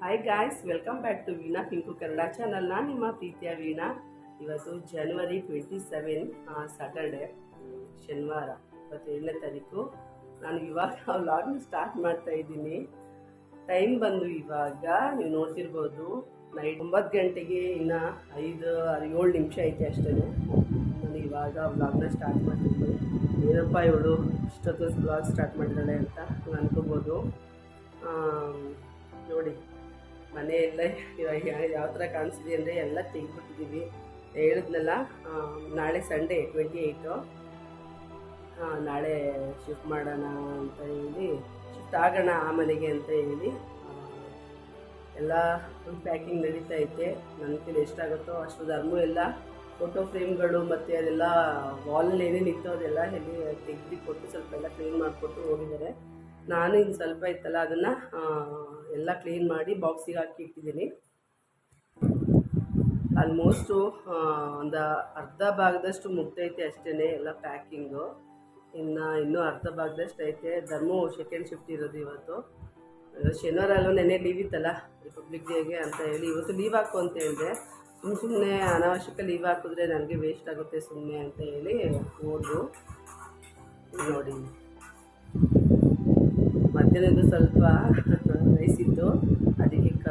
Hi guys welcome back to Veena Pinku Kannada channel ನಾನು ನಿಮ್ಮ ಪ್ರೀತಿಯ ವೀಣಾ. ಇವತ್ತು ಜನವರಿ ಟ್ವೆಂಟಿ ಸೆವೆನ್ ಸ್ಯಾಟರ್ಡೆ ಶನಿವಾರ, ಇಪ್ಪತ್ತೇಳನೇ ತಾರೀಕು. ನಾನು ಇವಾಗ ವ್ಲಾಗ್ನ ಸ್ಟಾರ್ಟ್ ಮಾಡ್ತಾ ಇದ್ದೀನಿ. ಟೈಮ್ ಬಂದು ಇವಾಗ, ನೀವು ನೋಡ್ತಿರ್ಬೋದು ನೈಟ್ ಒಂಬತ್ತು ಗಂಟೆಗೆ ಇನ್ನು ಐದು ಏಳು ನಿಮಿಷ ಐತೆ ಅಷ್ಟೇ ನಾನು ಇವಾಗ ವ್ಲಾಗ್ನ ಸ್ಟಾರ್ಟ್ ಮಾಡ್ತಿದ್ದೀನಿ. ಏನಪ್ಪ ಇವಳು, ಇಷ್ಟೊತ್ತು ವ್ಲಾಗ್ ಸ್ಟಾರ್ಟ್ ಮಾಡಿದ್ದಾಳೆ ಅಂತ ನಾನು ಅನ್ಕೋಬೋದು. ಮನೆ ಎಲ್ಲ ಇವಾಗ ಯಾವ ಥರ ಕಾಣಿಸಿದೆ ಅಂದರೆ ಎಲ್ಲ ತೆಗೆದ್ಬಿಟ್ಟಿದ್ದೀವಿ ಹೇಳಿದ್ನಲ್ಲ ನಾಳೆ ಸಂಡೇ ಟ್ವೆಂಟಿ ಏಯ್ಟು ನಾಳೆ ಶಿಫ್ಟ್ ಮಾಡೋಣ ಅಂತ ಹೇಳಿ ಶಿಫ್ಟ್ ಆಗೋಣ ಆ ಮನೆಗೆ ಅಂತ ಹೇಳಿ ಎಲ್ಲ ಪ್ಯಾಕಿಂಗ್ ನಡೀತಾ ಐತೆ. ನನ್ನ ಕೈಲಿ ಎಷ್ಟಾಗುತ್ತೋ ಅಷ್ಟು ಧರ್ಮೂ ಎಲ್ಲ ಫೋಟೋ ಫ್ರೇಮ್ಗಳು ಮತ್ತು ಅದೆಲ್ಲ ವಾಲಲ್ಲಿ ಏನೇನು ಇತ್ತು ಅದೆಲ್ಲ ಹೇಳಿ ತೆಗ್ದು ಕೊಟ್ಟು ಸ್ವಲ್ಪ ಎಲ್ಲ ಕ್ಲೀನ್ ಮಾಡಿಕೊಟ್ಟು ಹೋಗಿದ್ದಾರೆ. ನಾನು ಇನ್ನು ಸ್ವಲ್ಪ ಇತ್ತಲ್ಲ ಅದನ್ನು ಎಲ್ಲ ಕ್ಲೀನ್ ಮಾಡಿ ಬಾಕ್ಸಿಗೆ ಹಾಕಿ ಇಟ್ಟಿದ್ದೀನಿ. ಆಲ್ಮೋಸ್ಟು ಒಂದು ಅರ್ಧ ಭಾಗದಷ್ಟು ಮುಗ್ದೈತೆ ಅಷ್ಟೇ ಎಲ್ಲ ಪ್ಯಾಕಿಂಗು. ಇನ್ನು ಇನ್ನೂ ಅರ್ಧ ಭಾಗದಷ್ಟು ಐತೆ. ಧರ್ಮು ಸೆಕೆಂಡ್ ಶಿಫ್ಟ್ ಇರೋದು ಇವತ್ತು. ಶನಿವಾರ ಅಲ್ಲೂ ನೆನ್ನೆ ಲೀವ್ ಇತ್ತಲ್ಲ ರಿಪಬ್ಲಿಕ್ ಡೇಗೆ ಅಂತ ಹೇಳಿ. ಇವತ್ತು ಲೀವ್ ಹಾಕು ಅಂತ ಹೇಳಿದೆ. ಸುಮ್ಮನೆ ಸುಮ್ಮನೆ ಅನಾವಶ್ಯಕ ಲೀವ್ ಹಾಕಿದ್ರೆ ನನಗೆ ವೇಸ್ಟ್ ಆಗುತ್ತೆ ಸುಮ್ಮನೆ ಅಂತ ಹೇಳಿ ಹೋದ್ರು. ನೋಡಿ. ಮಧ್ಯಾಹ್ನದ್ದು ಸ್ವಲ್ಪ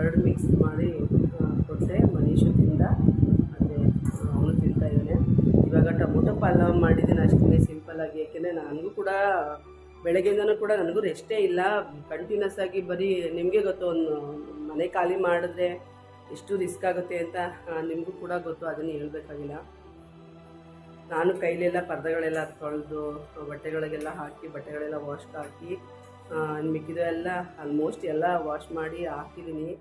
ಕರ್ಡ್ ಮಿಕ್ಸ್ ಮಾಡಿ ಕೊಟ್ಟೆ ಮನೀಷು ತಿಂದ ಮತ್ತು ಅವನು ತಿಂತಾ ಇದ್ದಾನೆ. ಇವಾಗ ಟೊಮೊಟೊ ಪಲಾವ್ ಮಾಡಿದ್ದೀನಿ ಅಷ್ಟೇ ಸಿಂಪಲ್ಲಾಗಿ ಯಾಕೆಂದರೆ ನನಗೂ ಕೂಡ, ಬೆಳಗ್ಗೆಯಿಂದನೂ ಕೂಡ ನನಗೂ ರೆಸ್ಟೇ ಇಲ್ಲ. ಕಂಟಿನ್ಯೂಸ್ ಆಗಿ ಬರೀ ನಿಮಗೆ ಗೊತ್ತು, ಒಂದು ಮನೆ ಖಾಲಿ ಮಾಡಿದ್ರೆ ಎಷ್ಟು ರಿಸ್ಕ್ ಆಗುತ್ತೆ ಅಂತ ನಿಮಗೂ ಕೂಡ ಗೊತ್ತು, ಅದನ್ನು ಹೇಳಬೇಕಾಗಿಲ್ಲ. ನಾನು ಕೈಲೆಲ್ಲ ಪರ್ದೆಗಳೆಲ್ಲ ತೊಳೆದು, ಬಟ್ಟೆಗಳಿಗೆಲ್ಲ ಹಾಕಿ, ಬಟ್ಟೆಗಳೆಲ್ಲ ವಾಶ್ ಹಾಕಿ ಮಿಕ್ಕಿದೆಲ್ಲ ಆಲ್ಮೋಸ್ಟ್ ಎಲ್ಲ ವಾಶ್ ಮಾಡಿ ಹಾಕಿದ್ದೀನಿ.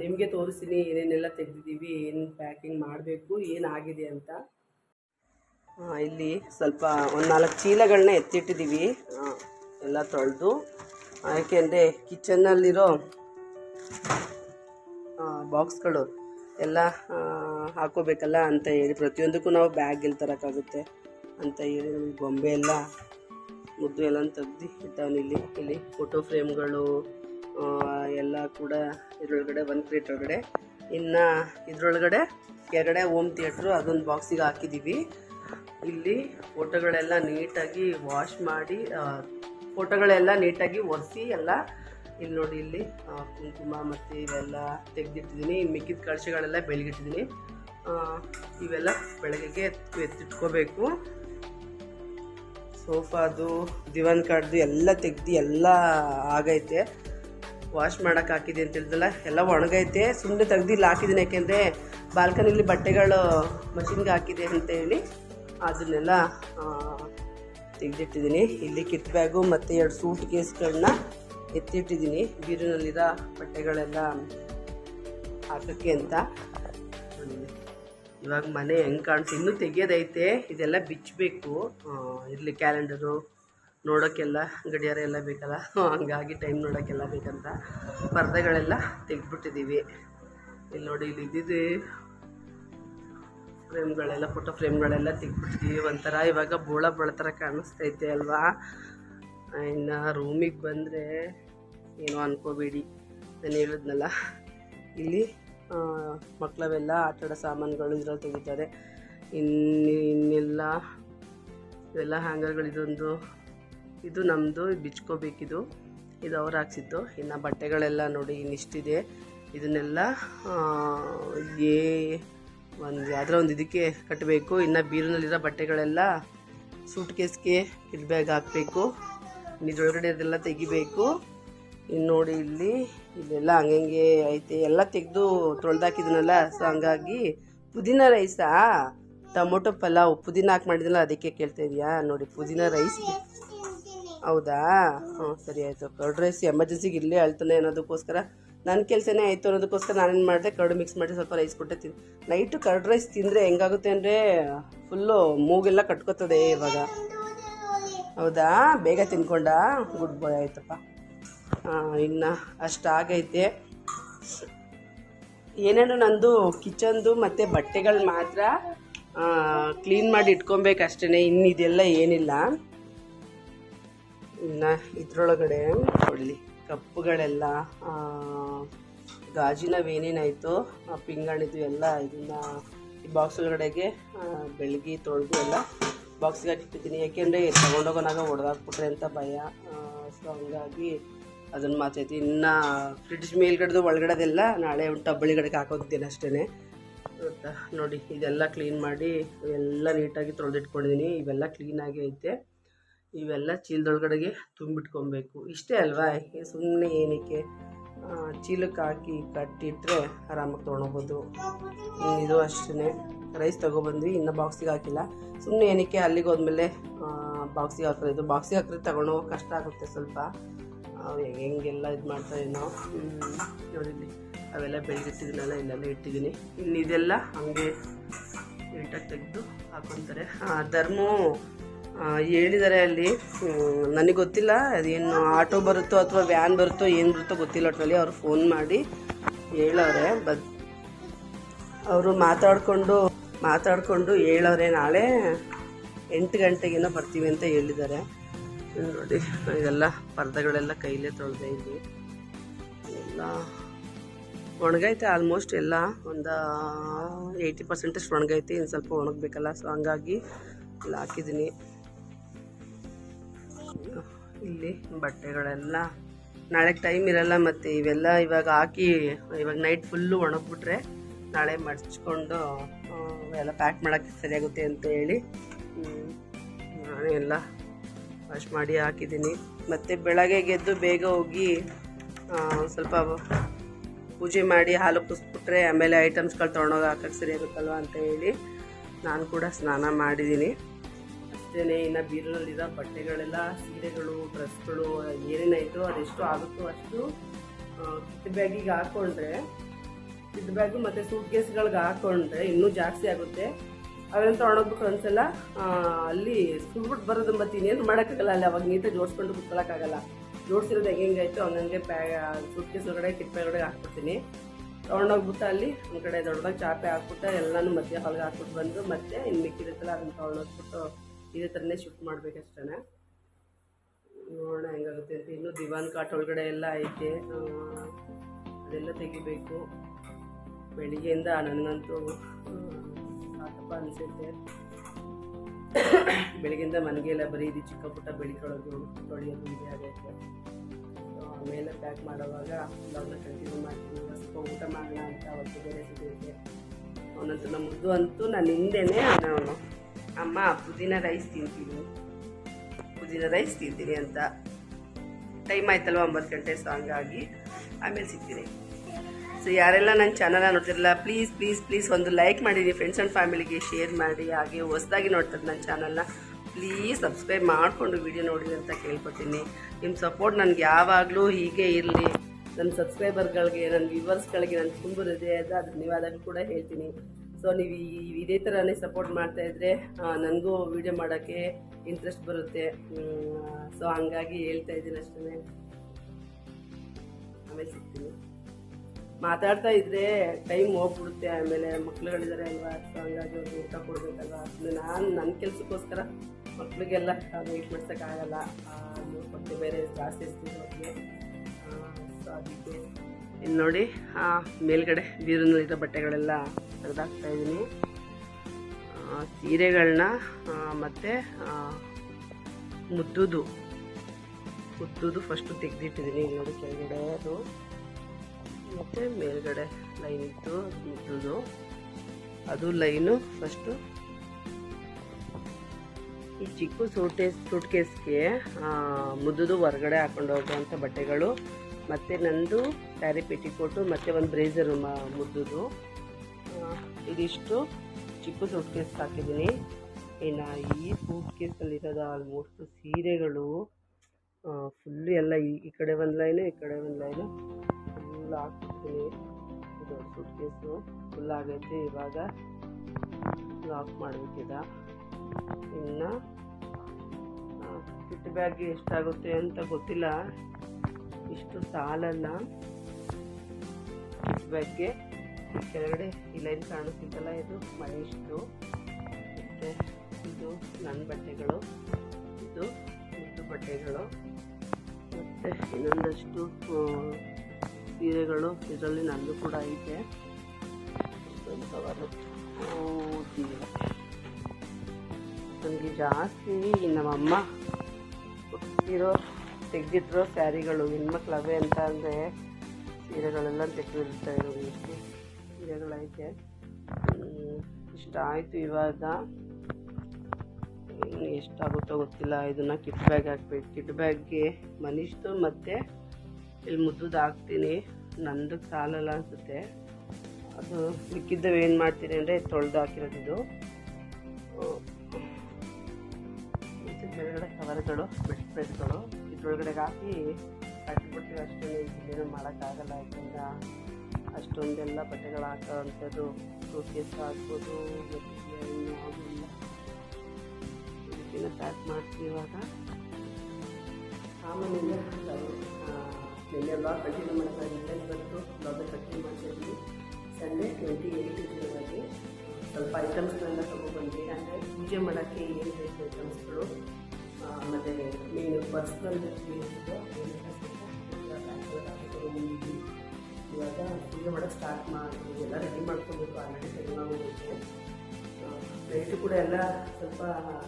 ನಿಮಗೆ ತೋರಿಸ್ತೀನಿ, ಏನೇನೆಲ್ಲ ತೆಗೆದಿದ್ದೀವಿ, ಏನು ಪ್ಯಾಕಿಂಗ್ ಮಾಡಬೇಕು ಏನಾಗಿದೆ ಅಂತ. ಇಲ್ಲಿ ಸ್ವಲ್ಪ ಒಂದು ನಾಲ್ಕು ಚೀಲಗಳನ್ನ ಎತ್ತಿಟ್ಟಿದ್ದೀವಿ. ಎಲ್ಲ ತೊಳೆದು, ಯಾಕೆಂದರೆ ಕಿಚನ್ನಲ್ಲಿರೋ ಬಾಕ್ಸ್ಗಳು ಎಲ್ಲ ಹಾಕೋಬೇಕಲ್ಲ ಅಂತ ಹೇಳಿ, ಪ್ರತಿಯೊಂದಕ್ಕೂ ನಾವು ಬ್ಯಾಗ್ ಎಲ್ಲಿ ತರೋಕ್ಕಾಗುತ್ತೆ ಅಂತ ಹೇಳಿ ನಮಗೆ ಗೊಂಬೆ ಎಲ್ಲ, ಮುದ್ದು ಎಲ್ಲ ತೆಗ್ದು ಇಟ್ಟವನಿಲ್ಲಿ ಇಲ್ಲಿ. ಫೋಟೋ ಫ್ರೇಮ್ಗಳು ಎಲ್ಲ ಕೂಡ ಇದ್ರೊಳಗಡೆ ಒಂದು ಕ್ರೇಟ್ ಒಳಗಡೆ. ಇನ್ನು ಇದರೊಳಗಡೆ ಕೆಳಗಡೆ ಓಮ್ ಥಿಯೇಟ್ರು ಅದೊಂದು ಬಾಕ್ಸಿಗೆ ಹಾಕಿದ್ದೀವಿ ಇಲ್ಲಿ ಫೋಟೋಗಳೆಲ್ಲ ನೀಟಾಗಿ ವಾಶ್ ಮಾಡಿ ಫೋಟೋಗಳೆಲ್ಲ ನೀಟಾಗಿ ಒರೆಸಿ ಎಲ್ಲ ಇಲ್ಲಿ ನೋಡಿ ಇಲ್ಲಿ ಕುಂಕುಮ ಮತ್ತು ಇವೆಲ್ಲ ತೆಗೆದಿಟ್ಟಿದ್ದೀನಿ ಮಿಕ್ಕಿದ ಕಳಶಗಳೆಲ್ಲ ಬೆಳಗಿಟ್ಟಿದ್ದೀನಿ ಇವೆಲ್ಲ ಬೆಳಗ್ಗೆಗೆ ಎತ್ತಿ ಎತ್ತಿಟ್ಕೋಬೇಕು. ಸೋಫಾದು, ದಿವಾನ್ ಕಾರ್ಡ್ದು ಎಲ್ಲ ತೆಗ್ದು ಎಲ್ಲ ಆಗೈತೆ. ವಾಶ್ ಮಾಡೋಕೆ ಹಾಕಿದೆ ಅಂತ ಹೇಳಿದಲ್ಲ ಎಲ್ಲ ಒಣಗೈತೆ. ಸುಮ್ಮನೆ ತೆಗ್ದು ಇಲ್ಲಿ ಹಾಕಿದ್ದೀನಿ ಯಾಕೆಂದರೆ ಬಾಲ್ಕನಿಲಿ ಬಟ್ಟೆಗಳು ಮಷಿನ್ಗೆ ಹಾಕಿದೆ ಅಂತ ಹೇಳಿ ಅದನ್ನೆಲ್ಲ ತೆಗೆದಿಟ್ಟಿದ್ದೀನಿ. ಇಲ್ಲಿ ಕಿಟ್ ಬ್ಯಾಗು ಮತ್ತು ಎರಡು ಸೂಟ್ ಕೇಸ್ಗಳನ್ನ ಎತ್ತಿಟ್ಟಿದ್ದೀನಿ. ಬೀರಿನಲ್ಲಿರೋ ಬಟ್ಟೆಗಳೆಲ್ಲ ಹಾಕೋಕ್ಕೆ ಅಂತ. ಇವಾಗ ಮನೆ ಹೆಂಗೆ ಕಾಣ್ತು, ಇನ್ನೂ ತೆಗಿಯೋದೈತೆ. ಇದೆಲ್ಲ ಬಿಚ್ಚಬೇಕು ಇರಲಿ ಕ್ಯಾಲೆಂಡರು ನೋಡೋಕ್ಕೆಲ್ಲ ಗಡಿಯಾರ ಎಲ್ಲ ಬೇಕಲ್ಲ ಹಂಗಾಗಿ ಟೈಮ್ ನೋಡೋಕ್ಕೆಲ್ಲ ಬೇಕಂತ ಪರ್ದೆಗಳೆಲ್ಲ ತೆಗೆದ್ಬಿಟ್ಟಿದ್ದೀವಿ ಇಲ್ಲಿ ನೋಡಿ, ಇಲ್ಲಿ ಇದ್ದಿದ್ದು ಫ್ರೇಮ್ಗಳೆಲ್ಲ ಫೋಟೋ ಫ್ರೇಮ್ಗಳೆಲ್ಲ ತೆಗ್ಬಿಟ್ಟಿದ್ದೀವಿ ಒಂಥರ ಇವಾಗ ಬೋಳ ಬೋಳ ಥರ ಕಾಣಿಸ್ತೈತೆ ಅಲ್ವಾ? ಇನ್ನು ರೂಮಿಗೆ ಬಂದರೆ ಏನೋ ಅನ್ಕೋಬೇಡಿ. ನಾನು ಹೇಳಿದ್ನಲ್ಲ, ಇಲ್ಲಿ ಮಕ್ಕಳವೆಲ್ಲ ಆಟ ಆಡೋ ಸಾಮಾನುಗಳು ಇದ್ರಲ್ಲಿ ತೆಗಿತಾರೆ. ಇನ್ನು ಇನ್ನೆಲ್ಲ, ಇವೆಲ್ಲ ಹ್ಯಾಂಗರ್ಗಳು ಇದೊಂದು ಇದು ನಮ್ಮದು ಬಿಚ್ಕೋಬೇಕಿದು. ಇದು ಅವ್ರು ಹಾಕ್ಸಿದ್ದು. ಇನ್ನು ಬಟ್ಟೆಗಳೆಲ್ಲ ನೋಡಿ, ಇನ್ನಿಷ್ಟಿದೆ. ಇದನ್ನೆಲ್ಲ ಏ, ಒಂದು ಯಾವುದೋ ಒಂದು ಇದಕ್ಕೆ ಕಟ್ಟಬೇಕು ಇನ್ನು ಬೀರಿನಲ್ಲಿರೋ ಬಟ್ಟೆಗಳೆಲ್ಲ ಸೂಟ್ ಕೇಸ್ಗೆ ಕಿಡ್ ಬ್ಯಾಗ್ ಹಾಕಬೇಕು. ಇದ್ರೊಳಗಡೆ ಅದೆಲ್ಲ ತೆಗಿಬೇಕು. ಇನ್ನು ನೋಡಿ ಇಲ್ಲಿ, ಇಲ್ಲೆಲ್ಲ ಹಂಗಂಗೆ ಐತೆ. ಎಲ್ಲ ತೆಗೆದು ತೊಳೆದಾಕಿದ್ನಲ್ಲ, ಸೊ ಹಂಗಾಗಿ ಪುದೀನ ರೈಸಾ? ಟೊಮೊಟೊ ಪಲಾವ್. ಪುದೀನ ಹಾಕಿ ಮಾಡಿದ್ನಲ್ಲ, ಅದಕ್ಕೆ ಕೇಳ್ತಾ ಇದೆಯಾ? ನೋಡಿ, ಪುದೀನ ರೈಸ್ ಹೌದಾ? ಹ್ಞೂ ಸರಿ ಆಯಿತು. ಕರ್ಡ್ ರೈಸ್ ಎಮರ್ಜೆನ್ಸಿಗೆ ಇಲ್ಲೇ ಅಳ್ತಾನೆ ಅನ್ನೋದಕ್ಕೋಸ್ಕರ. ನನ್ನ ಕೆಲಸನೇ ಆಯಿತು ಅನ್ನೋದಕ್ಕೋಸ್ಕರ ನಾನೇನು ಮಾಡಿದೆ? ಕರ್ಡ್ ಮಿಕ್ಸ್ ಮಾಡಿ ಸ್ವಲ್ಪ ರೈಸ್ ಕೊಟ್ಟೆ ತಿನ್. ನೈಟು ಕರ್ಡ್ ರೈಸ್ ತಿಂದರೆ ಹೆಂಗಾಗುತ್ತೆ ಅಂದರೆ ಫುಲ್ಲು ಮೂಗೆಲ್ಲ ಕಟ್ಕೋತದೆ ಇವಾಗ. ಹೌದಾ? ಬೇಗ ತಿನ್ಕೊಂಡ? ಗುಡ್ ಬಾಯ್ ಆಯ್ತಪ್ಪ. ಇನ್ನು ಅಷ್ಟಾಗೈತೆ ಏನೇನು ನಂದು ಕಿಚನ್ದು ಮತ್ತು ಬಟ್ಟೆಗಳು ಮಾತ್ರ ಕ್ಲೀನ್ ಮಾಡಿ ಇಟ್ಕೊಬೇಕಷ್ಟೇ ಇನ್ನಿದೆಲ್ಲ ಏನಿಲ್ಲ. ಇನ್ನು ಇದ್ರೊಳಗಡೆ ಕೊಡಲಿ ಕಪ್ಪುಗಳೆಲ್ಲ ಗಾಜಿನ ಏನೇನಾಯಿತು ಪಿಂಗಾಣಿದು ಎಲ್ಲ ಇದನ್ನ ಈ ಬಾಕ್ಸ್ ಒಳಗಡೆಗೆ ಬೆಳಗ್ಗೆ ತೊಳೆದು ಎಲ್ಲ ಬಾಕ್ಸ್ಗೆ ಹಾಕಿಟ್ಟಿದ್ದೀನಿ. ಯಾಕೆಂದರೆ ತೊಗೊಂಡೋಗೋನಾಗ ಒಡೆದಾಕ್ಬಿಟ್ರೆ ಅಂತ ಭಯ. ಸೊ ಹಂಗಾಗಿ ಅದನ್ನು ಮಾತೈತಿ ಇನ್ನು ಫ್ರಿಡ್ಜ್ ಮೇಲ್ಗಡೆದು ಒಳಗಡೆದೆಲ್ಲ ನಾಳೆ ಒಂದು ಟಬ್ಬಳಿಗಡೆಗೆ ಹಾಕೋದಿದ್ದೇನೆ ಅಷ್ಟೇ ನೋಡಿ, ಇದೆಲ್ಲ ಕ್ಲೀನ್ ಮಾಡಿ ಎಲ್ಲ ನೀಟಾಗಿ ತೊಳೆದಿಟ್ಕೊಂಡಿದ್ದೀನಿ ಇವೆಲ್ಲ ಕ್ಲೀನಾಗಿ ಐತೆ. ಇವೆಲ್ಲ ಚೀಲದೊಳಗಡೆಗೆ ತುಂಬಿಟ್ಕೊಬೇಕು. ಇಷ್ಟೇ ಅಲ್ವಾ? ಸುಮ್ಮನೆ ಏನಕ್ಕೆ ಚೀಲಕ್ಕೆ ಹಾಕಿ ಕಟ್ಟಿಟ್ರೆ ಆರಾಮಾಗಿ ತೊಗೊಳ್ಬೋದು ಇದು ಅಷ್ಟೇ ರೈಸ್ ತೊಗೊಬಂದ್ವಿ, ಇನ್ನು ಬಾಕ್ಸಿಗೆ ಹಾಕಿಲ್ಲ. ಸುಮ್ಮನೆ ಏನಕ್ಕೆ, ಅಲ್ಲಿಗೆ ಹೋದ್ಮೇಲೆ ಬಾಕ್ಸಿಗೆ ಹಾಕೋದು ಇದು ಬಾಕ್ಸಿಗೆ ಹಾಕಿದ್ರೆ ತಗೊಳ್ಳೋ ಕಷ್ಟ ಆಗುತ್ತೆ ಸ್ವಲ್ಪ. ಹೆಂಗೆಲ್ಲ ಇದು ಮಾಡ್ತಾರೆ ನಾವು ನೋಡಿದ್ವಿ ಅವೆಲ್ಲ ಬೆಳೆದಿಟ್ಟಿದ್ದೀನಲ್ಲ, ಇಲ್ಲೆಲ್ಲ ಇಟ್ಟಿದ್ದೀನಿ. ಇನ್ನು ಇದೆಲ್ಲ ಹಂಗೆ ನೀಟಾಗಿ ತೆಗೆದು ಹಾಕೊತಾರೆ. ಧರ್ಮು ಹೇಳಿದ್ದಾರೆ ಅಲ್ಲಿ ನನಗೆ ಗೊತ್ತಿಲ್ಲ ಅದೇನು ಆಟೋ ಬರುತ್ತೋ ಅಥವಾ ವ್ಯಾನ್ ಬರುತ್ತೋ ಏನು ಬರುತ್ತೋ ಗೊತ್ತಿಲ್ಲ ಒಟ್ಟಲ್ಲಿ ಅವ್ರು ಫೋನ್ ಮಾಡಿ ಹೇಳವ್ರೆ. ಬ ಅವರು ಮಾತಾಡಿಕೊಂಡು ಮಾತಾಡಿಕೊಂಡು ಹೇಳವ್ರೆ ನಾಳೆ. ಎಂಟು ಗಂಟೆಗೇನೋ ಬರ್ತೀವಿ ಅಂತ ಹೇಳಿದ್ದಾರೆ. ನೋಡಿ, ಇದೆಲ್ಲ ಪರ್ದೆಗಳೆಲ್ಲ ಕೈಲೇ ತೊಳೆದೆ ಇದ್ವಿ ಎಲ್ಲ ಒಣಗೈತೆ ಆಲ್ಮೋಸ್ಟ್ ಎಲ್ಲ. ಒಂದು ಏಯ್ಟಿ ಪರ್ಸೆಂಟಷ್ಟು ಒಣಗೈತೆ, ಇನ್ನು ಸ್ವಲ್ಪ ಒಣಗಬೇಕಲ್ಲ, ಸೊ ಹಂಗಾಗಿ ಹಾಕಿದ್ದೀನಿ. ಇಲ್ಲಿ ಬಟ್ಟೆಗಳೆಲ್ಲ. ನಾಳೆ ಟೈಮ್ ಇರಲ್ಲ ಮತ್ತು ಇವೆಲ್ಲ ಇವಾಗ ಹಾಕಿ, ಇವಾಗ ನೈಟ್ ಫುಲ್ಲು ಒಣಗಿಬಿಟ್ರೆ ನಾಳೆ ಮಡ್ಚ್ಕೊಂಡು ಎಲ್ಲ ಪ್ಯಾಕ್ ಮಾಡೋಕ್ಕೆ ಸರಿಯಾಗುತ್ತೆ ಅಂತ ಹೇಳಿ ನಾನೇ ಎಲ್ಲ ವಾಶ್ ಮಾಡಿ ಹಾಕಿದ್ದೀನಿ. ಮತ್ತು ಬೆಳಗ್ಗೆ ಗೆದ್ದು ಬೇಗ ಹೋಗಿ ಸ್ವಲ್ಪ ಪೂಜೆ ಮಾಡಿ ಹಾಲು ಕುಸ್ಬಿಟ್ರೆ ಆಮೇಲೆ ಐಟಮ್ಸ್ಗಳು ತೊಗೊಂಡೋಗಿ ಹಾಕಕ್ಕೆ ಸರಿಯಾಗುತ್ತಲ್ವ ಅಂತ ಹೇಳಿ ನಾನು ಕೂಡ ಸ್ನಾನ ಮಾಡಿದ್ದೀನಿ. ಅಷ್ಟೇ ಇನ್ನು ಬೀರಲ್ಲಿರೋ ಬಟ್ಟೆಗಳೆಲ್ಲ, ಸೀರೆಗಳು, ಡ್ರೆಸ್ಗಳು ಏನೇನಾಯಿತು ಅದೆಷ್ಟು ಆಗುತ್ತೋ ಅಷ್ಟು ಕಿಟ್ ಬ್ಯಾಗಿಗೆ ಹಾಕ್ಕೊಂಡ್ರೆ ಕಿಟ್ ಬ್ಯಾಗು ಮತ್ತು ಸೂಟ್ ಕೇಸ್ಗಳಿಗೆ ಹಾಕ್ಕೊಂಡ್ರೆ ಇನ್ನೂ ಜಾಸ್ತಿ ಆಗುತ್ತೆ. ಅವೆಲ್ಲ ತೊಗೊಂಡೋಗ್ಬೇಕು ಒಂದ್ಸಲ ಅಲ್ಲಿ ಸುಡ್ಬಿಟ್ಟು ಬರೋದು ಮತ್ತೆ ಇನ್ನೇನು ಮಾಡೋಕ್ಕಾಗಲ್ಲ, ಅಲ್ಲಿ ಅವಾಗ ನೀಟಾಗಿ ಜೋಡಿಸ್ಕೊಂಡು ಕುತ್ಕೊಳ್ಳೋಕ್ಕಾಗಲ್ಲ ಜೋಡಿಸಿರೋದು ಹೆಂಗೆ ಹೆಂಗಾಯ್ತು ಹಂಗಂಗೆ ಬ್ಯಾ ಸೂಟ್ ಕೇಸ್ ಒಳಗಡೆ ಬ್ಯಾಗ್ ಒಳಗಡೆ ಹಾಕ್ಬಿಡ್ತೀನಿ. ತೊಗೊಂಡೋಗ್ಬಿಟ್ಟು ಅಲ್ಲಿ ಒಂದು ಕಡೆ ದೊಡ್ಡದಾಗಿ ಚಾಪೆ ಹಾಕ್ಬಿಟ್ಟು ಎಲ್ಲನೂ ಮಧ್ಯ ಹೊಲಗೆ ಹಾಕ್ಬಿಟ್ಟು ಬಂದು ಮತ್ತೆ ಇನ್ನು ಮಿಕ್ಕಿರುತ್ತಲ್ಲ ಅದನ್ನು ತೊಗೊಂಡೋಗ್ಬಿಟ್ಟು ಇದೇ ಥರನೇ ಶಿಫ್ಟ್ ಮಾಡಬೇಕಷ್ಟೇ ನೋಡೋಣ ಹೆಂಗಾಗುತ್ತೆ ಅಂತ. ಇನ್ನು ದಿವಾನ್ ಕಾಟ್ ಒಳಗಡೆ ಎಲ್ಲ ಐತೆ. ಅದೆಲ್ಲ ತೆಗಿಬೇಕು. ಬೆಳಿಗ್ಗೆಯಿಂದ ನನಗಂತೂ ಸಾಕಪ್ಪ ಅನಿಸುತ್ತೆ. ಬೆಳಗ್ಗೆಯಿಂದ ಮನೆಗೆಲ್ಲ ಬರೀ ಇದು ಚಿಕ್ಕ ಪುಟ್ಟ ಬೆಳಿಕೊಳ್ಳೋದು, ತೊಳೆಯೋದು ಇದೆ ಆಗೈತೆ ಆಮೇಲೆ ಪ್ಯಾಕ್ ಮಾಡೋವಾಗ ಅವನ್ನ ಕಂಟಿನ್ಯೂ ಮಾಡ್ತೀನಿ. ಸ್ವಲ್ಪ ಊಟ ಮಾಡೋಣ ಅಂತ ಅವತ್ತು ಬೇರೆ ಸಿಗುತ್ತೆ ಅವನಂತೂ ನಮ್ಮ ಮುದ್ದು ಅಂತೂ ನಾನು ಹಿಂದೆನೇ ಅವನು. ಅಮ್ಮ, ಪುದೀನ ರೈಸ್ ತಿಂತೀನಿ. ಪುದೀನ ರೈಸ್ ತಿಂತೀನಿ ಅಂತ ಟೈಮ್ ಆಯ್ತಲ್ವ ಒಂಬತ್ತು ಗಂಟೆ ಸೊ ಹಂಗಾಗಿ ಆಮೇಲೆ ಸಿಗ್ತೀನಿ. ಸೊ ಯಾರೆಲ್ಲ ನನ್ನ ಚಾನಲ್ ನೋಡ್ತಿರಲ್ಲ ಪ್ಲೀಸ್ ಪ್ಲೀಸ್ ಪ್ಲೀಸ್ ಒಂದು ಲೈಕ್ ಮಾಡಿರಿ ಫ್ರೆಂಡ್ಸ್ ಆ್ಯಂಡ್ ಫ್ಯಾಮಿಲಿಗೆ ಶೇರ್ ಮಾಡಿ, ಹಾಗೆ ಹೊಸದಾಗಿ ನೋಡ್ತಾರೆ ನನ್ನ ಚಾನಲ್ನ ಪ್ಲೀಸ್ ಸಬ್ಸ್ಕ್ರೈಬ್ ಮಾಡಿಕೊಂಡು ವಿಡಿಯೋ ನೋಡಿ ಅಂತ ಕೇಳ್ಕೊತೀನಿ. ನಿಮ್ಮ ಸಪೋರ್ಟ್ ನನಗೆ ಯಾವಾಗಲೂ ಹೀಗೆ ಇರಲಿ. ನನ್ನ ಸಬ್ಸ್ಕ್ರೈಬರ್ಗಳಿಗೆ ನನ್ನ ವ್ಯೂವರ್ಸ್ಗಳಿಗೆ ನಾನು ತುಂಬ ಹೃದಯದ ಧನ್ಯವಾದಗಳು ಕೂಡ ಹೇಳ್ತೀನಿ. ಸೊ ನೀವು ಇದೇ ಥರನೇ ಸಪೋರ್ಟ್ ಮಾಡ್ತಾ ಇದ್ರೆ ನನಗೂ ವಿಡಿಯೋ ಮಾಡೋಕ್ಕೆ ಇಂಟ್ರೆಸ್ಟ್ ಬರುತ್ತೆ. ಸೊ ಹಂಗಾಗಿ ಹೇಳ್ತಾ ಇದ್ದೀನಿ ಅಷ್ಟೇ ಆಮೇಲೆ ಸಿಗ್ತೀನಿ. ಮಾತಾಡ್ತಾ ಇದ್ರೆ ಟೈಮ್ ಹೋಗ್ಬಿಡುತ್ತೆ. ಆಮೇಲೆ ಮಕ್ಳುಗಳಿದ್ದಾರೆ ಅಲ್ವಾ? ಸೊ ಹಂಗಾಗಿ ಅವ್ರಿಗೆ ಊಟ ಕೊಡಬೇಕಲ್ವಾ? ನಾನು ನನ್ನ ಕೆಲಸಕ್ಕೋಸ್ಕರ ಮಕ್ಳಿಗೆಲ್ಲ ವೆಯ್ಟ್ ಮಾಡ್ಸೋಕ್ಕಾಗಲ್ಲ ಮತ್ತೆ ಬೇರೆ ಜಾಸ್ತಿ ಇರ್ತೀವಿ ಸೊ ಅದಕ್ಕೆ. ಇನ್ನು ನೋಡಿ ಮೇಲ್ಗಡೆ ಬೀರಿನಲ್ಲಿರೋ ಬಟ್ಟೆಗಳೆಲ್ಲ ತೆಗೆದಾಕ್ತಾ ಇದ್ದೀನಿ ಸೀರೆಗಳನ್ನ ಮತ್ತು ಮುದ್ದುದು. ಮುದ್ದುದು ಫಸ್ಟು ತೆಗೆದಿಟ್ಟಿದ್ದೀನಿ ನೋಡಿ ಕೆಳಗಡೆ ಅದು. ಮತ್ತು ಮೇಲ್ಗಡೆ ಲೈನ್ ಇತ್ತು ಮುದ್ದುದು. ಅದು ಲೈನು ಫಸ್ಟು ಈ ಚಿಕ್ಕ ಸೂಟೇಸ್ ಸೂಟ್ ಕೇಸ್ಗೆ ಮುದ್ದುದು ಹೊರಗಡೆ ಹಾಕೊಂಡು ಹೋಗುವಂಥ ಬಟ್ಟೆಗಳು. ಮತ್ತು ನಂದು ಸ್ಯಾರಿ ಕೊಟ್ಟು ಮತ್ತು ಒಂದು ಬ್ರೇಜರ್ ಮುದ್ದುದು. ಇದಿಷ್ಟು ಚಿಕ್ಕ ಸೂಟ್ ಕೇಸ್ ಹಾಕಿದ್ದೀನಿ. ಇನ್ನು ಈ ಸೂಟ್ ಕೇಸಲ್ಲಿರೋದು ಆಲ್ಮೋಸ್ಟ್ ಸೀರೆಗಳು ಫುಲ್ ಎಲ್ಲ ಈ ಕಡೆ ಒಂದು ಲೈನು ಈ ಕಡೆ ಒಂದು ಲೈನು ಫುಲ್ ಹಾಕ್ಬಿಡ್ತೀನಿ. ಇದು ಸೂಟ್ ಕೇಸು ಫುಲ್ ಆಗೈತೆ ಇವಾಗ. ಲಾಕ್ ಮಾಡಬೇಕಿದ ಇನ್ನು ಕಿಟ್ ಬ್ಯಾಗ್ ಎಷ್ಟಾಗುತ್ತೆ ಅಂತ ಗೊತ್ತಿಲ್ಲ. ಇಷ್ಟು ಸಾಲಲ್ಲ. ಕಿಟ್ ಬ್ಯಾಗ್ಗೆ ಕೆಳಗಡೆ ಈ ಲೈನ್ ಕಾಣಿಸ್ತಿತ್ತಲ್ಲ, ಇದು ಮಹೇಶ್ದು ಮತ್ತು ಇದು ನನ್ನ ಬಟ್ಟೆಗಳು, ಇದು ಮುದ್ದು ಬಟ್ಟೆಗಳು, ಮತ್ತು ಇನ್ನೊಂದಷ್ಟು ಸೀರೆಗಳು, ಇದರಲ್ಲಿ ನಂದು ಕೂಡ ಐತೆ. ನನಗೆ ಜಾಸ್ತಿ ನಮ್ಮಮ್ಮ ಕೊಟ್ಟಿರೋ, ತೆಗೆದಿಟ್ಟಿರೋ ಸ್ಯಾರಿಗಳು, ಹೆಣ್ಮಕ್ಳವೇ ಅಂತ ಅಂದರೆ ಸೀರೆಗಳೆಲ್ಲ ತೆಗೆದಿರ್ತಾರೆ ನೋಡಿ ಸೀರೆಗಳೈತೆ ಇಷ್ಟ ಆಯಿತು ಇವಾಗ. ಎಷ್ಟಾಗುತ್ತೋ ಗೊತ್ತಿಲ್ಲ, ಇದನ್ನು ಕಿಟ್ ಬ್ಯಾಗ್ ಹಾಕ್ಬೇಕು. ಕಿಟ್ ಬ್ಯಾಗ್ಗೆ ಮನೀಶ್ದು ಮತ್ತು ಇಲ್ಲಿ ಮುದ್ದುದು ಹಾಕ್ತೀನಿ. ನಂದು ಸಾಲಲ್ಲ ಅನಿಸುತ್ತೆ. ಅದು ಸಿಕ್ಕಿದ್ದು ಏನು ಮಾಡ್ತೀನಿ ಅಂದರೆ ತೊಳೆದು ಹಾಕಿರೋದು ಇದು. ಮತ್ತು ಕೆಳಗಡೆ ಕವರ್ಗಳು, ಬೆಡ್ ಸ್ಪ್ರೆಡ್ಗಳು ಇದ್ರೊಳಗಡೆ ಹಾಕಿ ಕಟ್ಬಿಡ್ತೀವಿ ಅಷ್ಟೇ ಇದೇನು ಮಾಡೋಕ್ಕಾಗಲ್ಲ ಯಾಕಂದ್ರೆ ಅಷ್ಟೊಂದೆಲ್ಲ ಬಟ್ಟೆಗಳು ಹಾಕೋವಂಥದ್ದು ಟೂ ಸೂಟ್ಕೇಸ್ ಹಾಕ್ಬೋದು ಆಗೋಲ್ಲ ಇದಕ್ಕೆಲ್ಲ ಪ್ಯಾಕ್ ಮಾಡ್ತೀವಿ ಇವಾಗ. ಆಮೇಲೆ ನಿನ್ನೆ ಬ್ಲಾಗ್ ಕಂಟಿನ್ಯೂ ಮಾಡೋಕ್ಕಾಗಿಲ್ಲ ಇವತ್ತು ಬ್ಲಾಗ್ ಕಂಟಿನ್ಯೂ ಮಾಡ್ತಾಯಿದ್ವಿ ಸಂಡೇ ಟ್ವೆಂಟಿ ಏಯ್ಟ್ ಜನವರಿ ಸ್ವಲ್ಪ ಐಟಮ್ಸ್ಗಳನ್ನ ತೊಗೊಬಂದ್ವಿ ಅಂದರೆ ಪೂಜೆ ಮಾಡೋಕ್ಕೆ ಏನು ಬೇಕು ಐಟಮ್ಸ್ಗಳು ಮತ್ತು ಮೇನು ಪರ್ಸ್ನಲ್ ಇವಾಗ ಪೂಜೆ ಮಾಡೋಕ್ಕೆ ಸ್ಟಾರ್ಟ್ ಮಾಡಿ ಎಲ್ಲ ರೆಡಿ ಮಾಡ್ಕೊಬೇಕು ಆಲ್ರೆಡಿ ತೆಗೆದುಕೊಂಡು ರೇಟು ಕೂಡ ಎಲ್ಲ ಸ್ವಲ್ಪ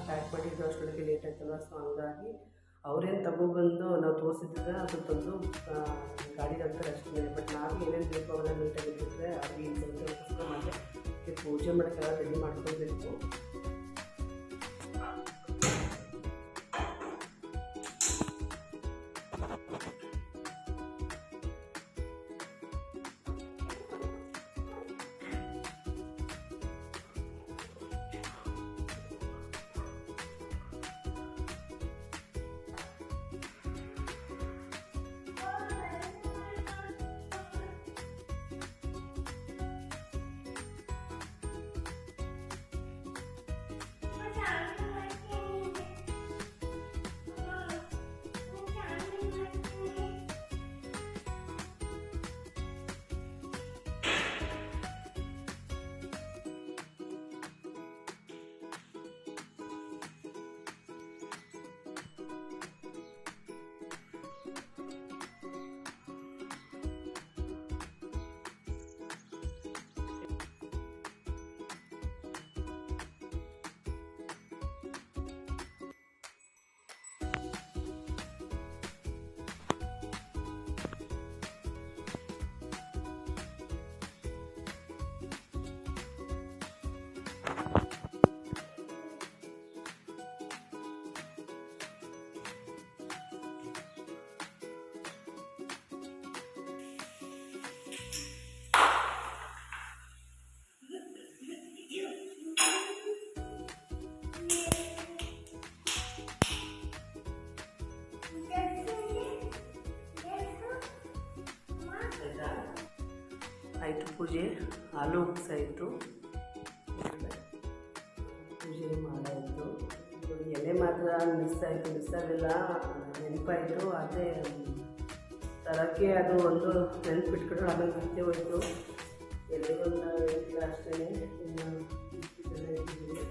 ಪ್ಯಾಕ್ ಮಾಡಿದ್ದು ಅಷ್ಟೊಳಗೆ ಲೇಟ್ ಆಯ್ತಲ್ಲ ಸೊ ಹಂಗಾಗಿ ಅವ್ರೇನು ತಗೊಬಂದು ನಾವು ತೋರಿಸಿದ್ರೆ ಅದು ತಂದು ಗಾಡಿ ಅಂತ ಅಷ್ಟೇ. ಬಟ್ ನಾವು ಏನೇನು ಬೇಕು ಅವೆಲ್ಲ ನೀಟಾಗಿ ಅದು ಏನು ಸ್ವಲ್ಪ ಮಾಡಿ ಪೂಜೆ ಮಾಡೋಕ್ಕೆಲ್ಲ ರೆಡಿ ಮಾಡ್ಕೊಳ್ಬೇಕು ಪೂಜೆ, ಹಾಲು ಉಗ್ಸಾಯಿತು ಪೂಜೆ ಮಾಡಾಯಿತು. ಎಲೆ ಮಾತ್ರ ಮಿಸ್ ಆಯಿತು ಮಿಸ್ ಆಗಲಿಲ್ಲ ನೆನಪಾಯಿತು ಅದೇ ತರಕ್ಕೆ ಅದು ಒಂದು ನೆನಪಿಟ್ಕೊಂಡು ಆಮೇಲೆ ಮತ್ತೆ ಹೋಯಿತು. ಎಲೆ ಒಂದು ಇಲ್ಲ ಅಷ್ಟೇ. ಇನ್ನು ಇದೆಲ್ಲ ಇಟ್ಟಿದ್ದೀನಿ.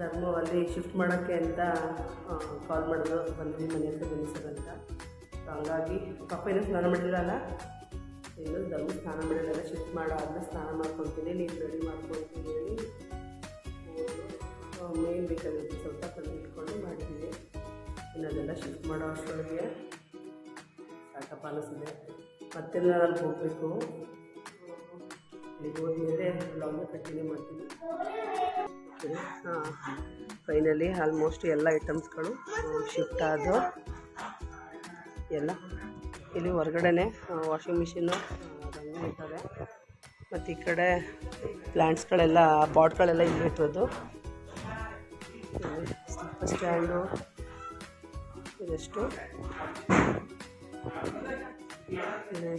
ಧರ್ಮ ಅಲ್ಲಿ ಶಿಫ್ಟ್ ಮಾಡೋಕ್ಕೆ ಅಂತ ಕಾಲ್ ಮಾಡಿದ್ರು. ಬಂದ್ವಿ ಮನೆ ಹತ್ರ ಸರ್ ಅಂತ. ಹಂಗಾಗಿ ಪಾಪ ಏನೂ ಸ್ನಾನ ಮಾಡಿರಲ್ಲ. ಇನ್ನು ಧರ್ಮ ಸ್ನಾನ ಶಿಫ್ಟ್ ಶಿಫ್ಟ್ ಅದನ್ನ ಸ್ನಾನ ಮಾಡ್ಕೊತೀನಿ ನೀರು ರೆಡಿ ಮಾಡ್ಕೊಳ್ತೀನಿ ಹೇಳಿ. ಮೇನ್ ಬೇಕಾಗಿತ್ತು ಸ್ವಲ್ಪ ತಂದು ಇಟ್ಕೊಂಡು ಮಾಡ್ತೀನಿ. ಇನ್ನು ಅದೆಲ್ಲ ಶಿಫ್ಟ್ ಮಾಡೋ ಅಷ್ಟೊಳಗೆ ಸಾಕಪ್ಪ ಅನಿಸಿದೆ ಮತ್ತೆ ಅಲ್ಲಿ ಹೋಗಬೇಕು. ಇಲ್ಲಿಗೆ ಹೋದ್ಮೇಲೆ ಲಾಂಗ್ ಕಂಟಿನ್ಯೂ ಮಾಡ್ತೀನಿ. ಹಾಂ. ಫೈನಲಿ ಆಲ್ಮೋಸ್ಟ್ ಎಲ್ಲ ಐಟಮ್ಸ್ಗಳು ಶಿಫ್ಟ್ ಆದ ಎಲ್ಲ. ಇಲ್ಲಿ ಹೊರಗಡೆನೆ ವಾಷಿಂಗ್ ಮಿಷಿನ್ನು ಬಂದು ಇದ್ದಾವೆ. ಮತ್ತು ಈ ಕಡೆ ಪ್ಲ್ಯಾಂಟ್ಸ್ಗಳೆಲ್ಲ ಪಾಟ್ಗಳೆಲ್ಲ ಇಲ್ಲಿ ಇಟ್ಟಿರೋದು ಸ್ಟ್ಯಾಂಡು ಇದೆಷ್ಟು? ಇದೆ.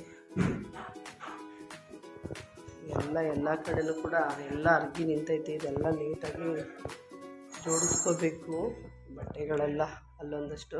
ಎಲ್ಲ ಎಲ್ಲ ಕಡೆಯೂ ಕೂಡ ಎಲ್ಲ ಅರ್ಗಿ ನಿಂತೈತಿ. ಇದೆಲ್ಲ ನೀಟಾಗಿ ಜೋಡಿಸ್ಕೋಬೇಕು ಬಟ್ಟೆಗಳೆಲ್ಲ ಅಲ್ಲೊಂದಷ್ಟು.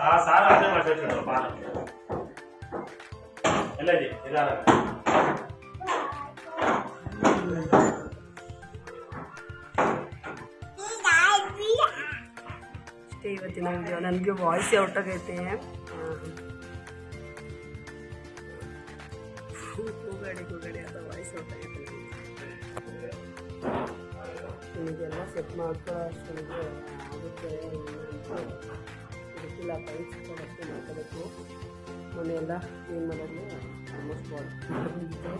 ಆ ಸಾಲ ಅದೇ ಮಾಡ್ಬೇಕು ಪಾಲ. ಎಲ್ಲ ಇದೆ ಇದಾರ ಅಷ್ಟೇ ಇವತ್ತಿನ ವಿಡಿಯೋ ನನಗೆ ವಾಯ್ಸ್ ಔಟಾಗೈತೆ ಕೂಗಾಡಿ ಕೂಗಾಡಿ ಅದು ವಾಯ್ಸ್ ಔಟಾಗೈತೆ ನಿಮಗೆಲ್ಲ ಸೆಟ್ ಮಾಡ್ಕೊಳ್ಳೋ ಅಷ್ಟೊಂದು ಆಗುತ್ತೆ. ಗೊತ್ತಿಲ್ಲ ಪೈಪ್ಸ್ ಕೊಡೋಕ್ಕೆ ಮಾತಾಡೋದು. ಮನೆಯೆಲ್ಲ ಕ್ಲೀನ್ ಮಾಡೋದು? ಆಲ್ಮೋಸ್ಟ್ ಬಂದಿತ್ತು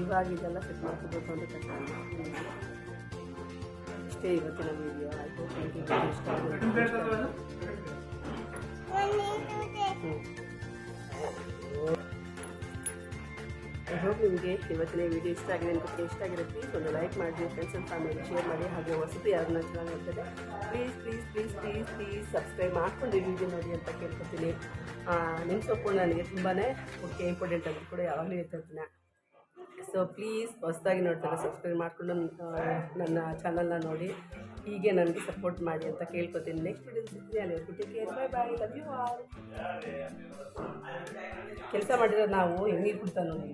ಇವಾಗ ಇದೆಲ್ಲ ಸೆಟ್ ಮಾಡ್ಕೋಬೇಕು ಅಂತ ಕಷ್ಟ ಇಷ್ಟೇ ಇವತ್ತಿನ ವಿಡಿಯೋ ಆಯಿತು ನಿಮಗೆ ಇಷ್ಟ ನಿಮಗೆ ಇವತ್ತಿನ ವಿಡಿಯೋ ಇಷ್ಟ ಆಗಿದೆ ಅನ್ಕೋತೀನಿ ಇಷ್ಟ ಆಗಿರೋ ಪ್ಲೀಸ್ ಒಂದು ಲೈಕ್ ಮಾಡಿ ಫ್ರೆಂಡ್ಸ್ ಆ್ಯಂಡ್ ಫ್ಯಾಮಿಲಿ ಶೇರ್ ಮಾಡಿ, ಹಾಗೆ ಹೊಸದು ಯಾರನ್ನ ಚೆನ್ನಾಗಿ ನೋಡ್ತಾರೆ please please please please please subscribe ಮಾಡ್ಕೊಂಡು ವಿಡಿಯೋ ನೋಡಿ ಅಂತ ಕೇಳ್ಕೊತೀನಿ. ನಿಮ್ಮ ಸೊಪ್ಪು ನನಗೆ ತುಂಬಾ ಮುಖ್ಯ ಇಂಪಾರ್ಟೆಂಟ್ ಅಂತ ಕೂಡ ಯಾವಾಗಲೂ ಹೇಳ್ತಿರ್ತೀನಿ ಸೊ ಪ್ಲೀಸ್ ಹೊಸದಾಗಿ ನೋಡ್ತಾರೆ ಸಬ್ಸ್ಕ್ರೈಬ್ ಮಾಡಿಕೊಂಡು ನನ್ನ ಚಾನಲ್ನ ನೋಡಿ. ಹೀಗೆ ನನಗೆ ಸಪೋರ್ಟ್ ಮಾಡಿ ಅಂತ ಕೇಳ್ಕೊತೀನಿ. ನೆಕ್ಸ್ಟ್ ವಿಡಿಯೋ ಸಿಗ್ತೀನಿ. ಅಲ್ಲಿ care bye bye love you all ಕೆಲಸ ಮಾಡಿರೋ ನಾವು ಹೆಂಗೆ ಕೊಡ್ತಾ ನೋಡಿ.